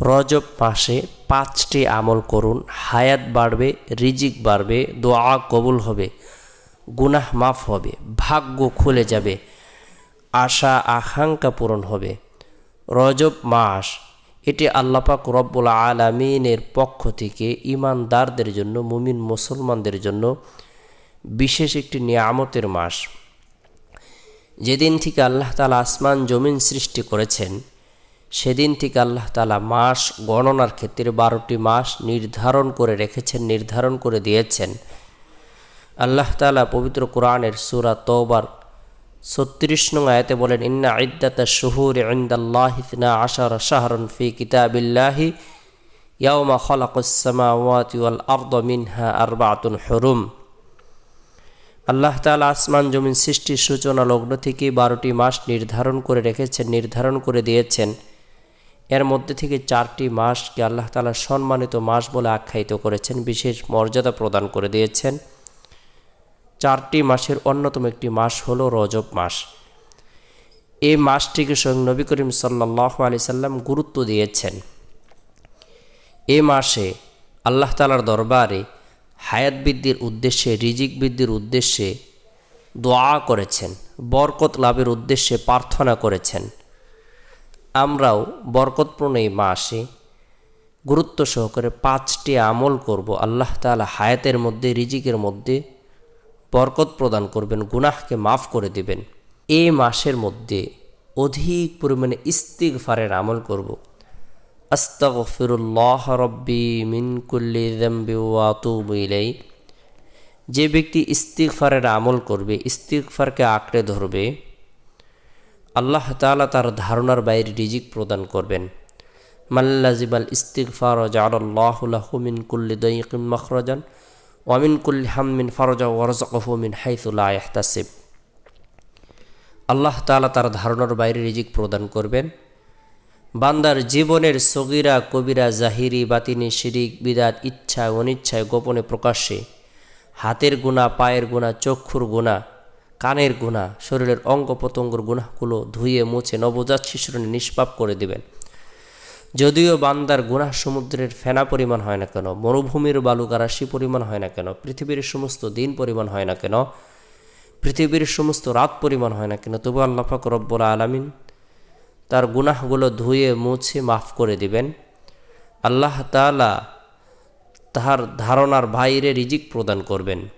রজব মাসে পাঁচটি আমল করুন, হায়াত বাড়বে, রিজিক বাড়বে, দোয়া কবুল হবে, গুনাহ মাফ হবে, ভাগ্য খুলে যাবে, আশা, আকাঙ্ক্ষা পূরণ হবে। রজব মাস, এটি আল্লাপাক রব্বুল আলমিনের পক্ষ থেকে ইমানদারদের জন্য, মুমিন মুসলমানদের জন্য বিশেষ একটি নিয়ামতের মাস। যেদিন থেকে আল্লাহ তালা আসমান জমিন সৃষ্টি করেছেন সেদিন থেকে আল্লাহ তালা মাস গণনার ক্ষেত্রে বারোটি মাস নির্ধারণ করে রেখেছেন, নির্ধারণ করে দিয়েছেন। আল্লাহ তালা পবিত্র কোরআনের সুরা তৌবার ছত্রিশ নং আয়াতে বলেন, ইন্না ইদ্দাতা শুহুর ইন্দাল্লাহ ইতনা আশার শাহরন ফি কিতাবিল্লাহি ইয়াউমা খলাকুসামাওয়াতি ওয়াল আরদ মিনহা আরবাতুন হুরুম। আল্লাহ তালা আসমান জমিন সৃষ্টির সূচনা লগ্ন থেকে বারোটি মাস নির্ধারণ করে রেখেছেন, নির্ধারণ করে দিয়েছেন। এর মধ্যে থেকে চারটি মাসকে আল্লাহ তালা সম্মানিত মাস বলে আখ্যায়িত করেছেন, বিশেষ মর্যাদা প্রদান করে দিয়েছেন। চারটি মাসের অন্যতম একটি মাস হলো রজব মাস। এই মাসটিকে স্বয়ং নবী করিম সাল্লাহ আলি সাল্লাম গুরুত্ব দিয়েছেন। এ মাসে আল্লাহ তালার দরবারে হায়াত বৃদ্ধির উদ্দেশ্যে, রিজিক বৃদ্ধির উদ্দেশ্যে দোয়া করেছেন, বরকত লাভের উদ্দেশ্যে প্রার্থনা করেছেন। আমরাও বরকতপূর্ণ এই মাসে গুরুত্ব সহকারে পাঁচটি আমল করব। আল্লাহ তালা হায়াতের মধ্যে, রিজিকের মধ্যে বরকত প্রদান করবেন, গুনাহকে মাফ করে দিবেন। এই মাসের মধ্যে অধিক পরিমাণে ইস্তিগফারের আমল করব। আস্তাগফিরুল্লাহ রব্বি মিন কুল্লি যামবি ইলাই যে ব্যক্তি ইস্তিগফারের আমল করবে, ইস্তিগফারকে আঁকড়ে ধরবে আল্লাহ তাআলা তার ধারণার বাইরে রিজিক প্রদান করবেন। মাল্লাজিবাল ইস্তিগফার জাআলাল্লাহু লাহু মিন কুল্লি দাইকিন মাখরাজান ওয়ামিন কুল্লি হাম্মিন ফারজা ওয়ারজাকহু মিন হাইথু লা আল্লাহ তাআলা তার ধারণার বাইরে রিজিক প্রদান করবেন। বান্দার জীবনের সগিরা, কবিরা, জাহিরি, বাতিনি, শিরিক, বিদাত ইচ্ছায় অনিচ্ছায় গোপনে প্রকাশ্যে হাতের গুণা পায়ের গুণা চক্ষুর গুণা কানের গুণা শরীরের অঙ্গ প্রত্যঙ্গর গুণাগুলো ধুয়ে মুছে নবজাত শিশুর নিষ্পাপ করে দিবেন। যদিও বান্দার গুনাহ সমুদ্রের ফেনা পরিমাণ হয় না কেন, মরুভূমির বালুকা রাশি পরিমাণ হয় না কেন, পৃথিবীর সমস্ত দিন পরিমাণ হয় না কেন, পৃথিবীর সমস্ত রাত পরিমাণ হয় না কেন, তবু আল্লাহ পাক রব্বুল আলমিন তার গুনাহগুলো ধুয়ে মুছে মাফ করে দিবেন। আল্লাহ তালা তাহার ধারণার বাইরে রিজিক প্রদান করবেন।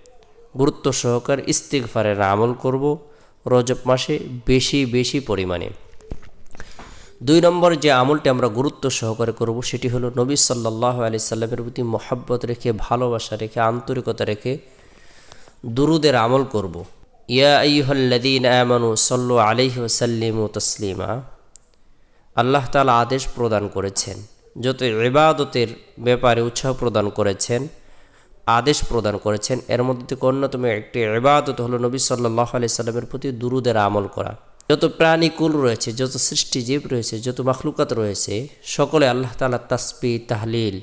গুরুত্ব সহকার ইস্তিগফারের আমল করব রজব মাসে বেশি বেশি পরিমাণে। দুই নম্বর যে আমলটি আমরা গুরুত্ব সহকারে করব সেটি হলো নবী সাল্লাহ আলি সাল্লামের প্রতি মোহাব্বত রেখে, ভালোবাসা রেখে, আন্তরিকতা রেখে দুরুদের আমল করব। ইয়া আইহল্লাদিন আমানু সল্লু আলিহ সাল্লিমু তসলিমা। আল্লাহ তালা আদেশ প্রদান করেছেন, যত ইবাদতের ব্যাপারে উৎসাহ প্রদান করেছেন আদেশ প্রদান করেছেন। এর মধ্যে থেকে অন্যতম একটি ইবাদত হলো নবী সাল্লাহ আলি সাল্লামের প্রতি দুরুদের আমল করা। যত প্রাণীকুল রয়েছে, যত সৃষ্টিজীব রয়েছে, যত মখলুকাত রয়েছে, সকলে আল্লাহ তালা তাসবি, তাহলিল,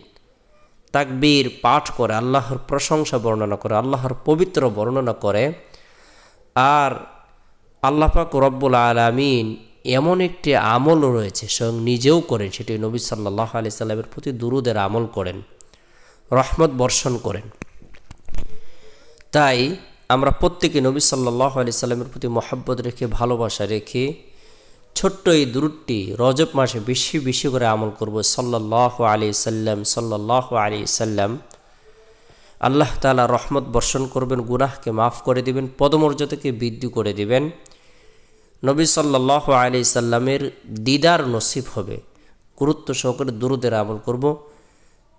তাকবীর পাঠ করে, আল্লাহর প্রশংসা বর্ণনা করে, আল্লাহর পবিত্র বর্ণনা করে। আর আল্লাহ পাক রব্বুল আলমিন এমন একটি আমল রয়েছে, স্বয়ং নিজেও করেন, সেটি নবী সাল্লাহ আলি সাল্লামের প্রতি দুরুদের আমল করেন। রহমত বর্ষণ করেন। তাই আমরা প্রত্যেকে নবী সাল্লাহ আলি সাল্লামের প্রতি মহাব্বত রেখে, ভালোবাসা রেখে ছোট্ট এই দূরটি রজব মাসে বেশি বেশি করে আমল করব। সাল্লাহ আলি সাল্লাম সাল্লাহ আলি সাল্লাম। আল্লাহ তালা রহমত বর্ষণ করবেন, গুনাহকে মাফ করে দিবেন, পদমর্যাদাকে বৃদ্ধি করে দিবেন। নবী সাল্লাহ আলি সাল্লামের দিদার নসিব হবে। গুরুত্ব সহকারে দুরুদের আমল করব।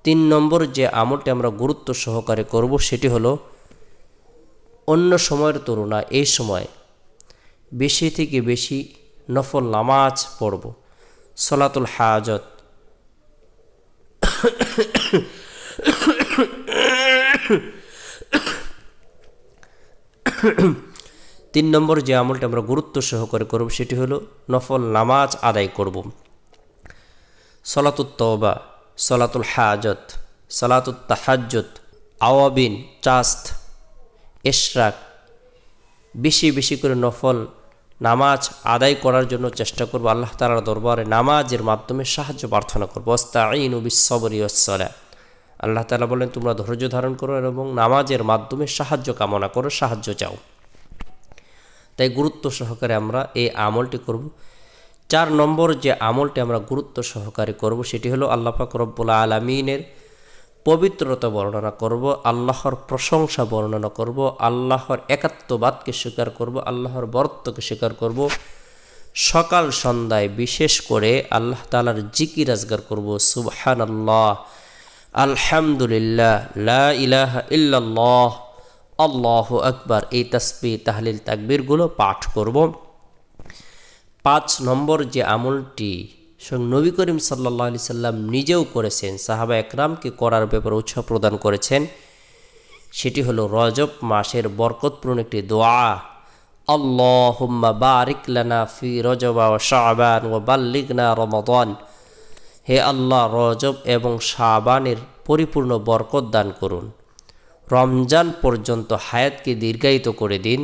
তিন নম্বর যে আমলটি আমরা গুরুত্ব সহকারে করব সেটি হলো অন্য সময়ের তুলনায় এই সময় বেশি থেকে বেশি নফল নামাজ পড়ব, সলাতুল হাজত। তিন নম্বর যে আমলটা আমরা গুরুত্ব সহকারে করব সেটি হলো নফল নামাজ আদায় করব। সলাতুত তওবা। সলাতুল হাজত, সলাতুত তাহাজ্জত আওয়াবিন, চাস্ত এশরাক বেশি বেশি করে নফল নামাজ আদায় করার জন্য চেষ্টা করব আল্লাহ তালার দরবারে। নামাজের মাধ্যমে সাহায্য প্রার্থনা করব। ওস্তাইন বিশ্ববরী ওসলা আল্লাহ তালা বলেন, তোমরা ধৈর্য ধারণ করো এবং নামাজের মাধ্যমে সাহায্য কামনা করো, সাহায্য চাও। তাই গুরুত্ব সহকারে আমরা এই আমলটি করব। চার নম্বর যে আমলটি আমরা গুরুত্ব সহকারে করব, সেটি হলো আল্লাহ পাক রব্বুল আলমিনের পবিত্রতা বর্ণনা করব, আল্লাহর প্রশংসা বর্ণনা করব, আল্লাহর একাত্মবাদকে স্বীকার করব, আল্লাহর বরত্বকে স্বীকার করব। সকাল সন্ধ্যায় বিশেষ করে আল্লাহ তালার জিকির আজগার করব সুবহান আল্লাহ আলহামদুলিল্লাহ, লা ইলাহা ইল্লাল্লাহ, আল্লাহ আকবার, এই তাসবি তাহলিল, তাকবীরগুলো পাঠ করব। পাঁচ নম্বর যে আমলটি স্বয়ং নবী করিম সাল্লাহ আলি সাল্লাম নিজেও করেছেন, সাহাবা একরামকে করার ব্যাপারে উৎসাহ প্রদান করেছেন, সেটি হলো রজব মাসের বরকতপূর্ণ একটি দোয়া। আল্লাহুম্মা বারিক লানা ফি রজবা ও শাবান ও বাল্লিগনা রমাদান। হে আল্লাহ, রজব এবং শাবানের পরিপূর্ণ বরকত দান করুন। রমজান পর্যন্ত হায়াতকে দীর্ঘায়িত করে দিন।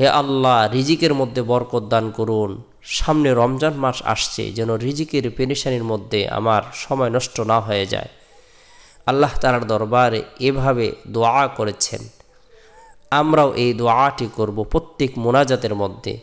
হে আল্লাহ, রিজিকের মধ্যে বরকত দান করুন। সামনে রমজান মাস আসছে, যেন রিজিকের পেনিশানির মধ্যে আমার সময় নষ্ট না হয়ে যায়। আল্লাহ তালার দরবারে এভাবে দোয়া করেছেন। আমরাও এই দোয়াটি করব প্রত্যেক মোনাজাতের মধ্যে।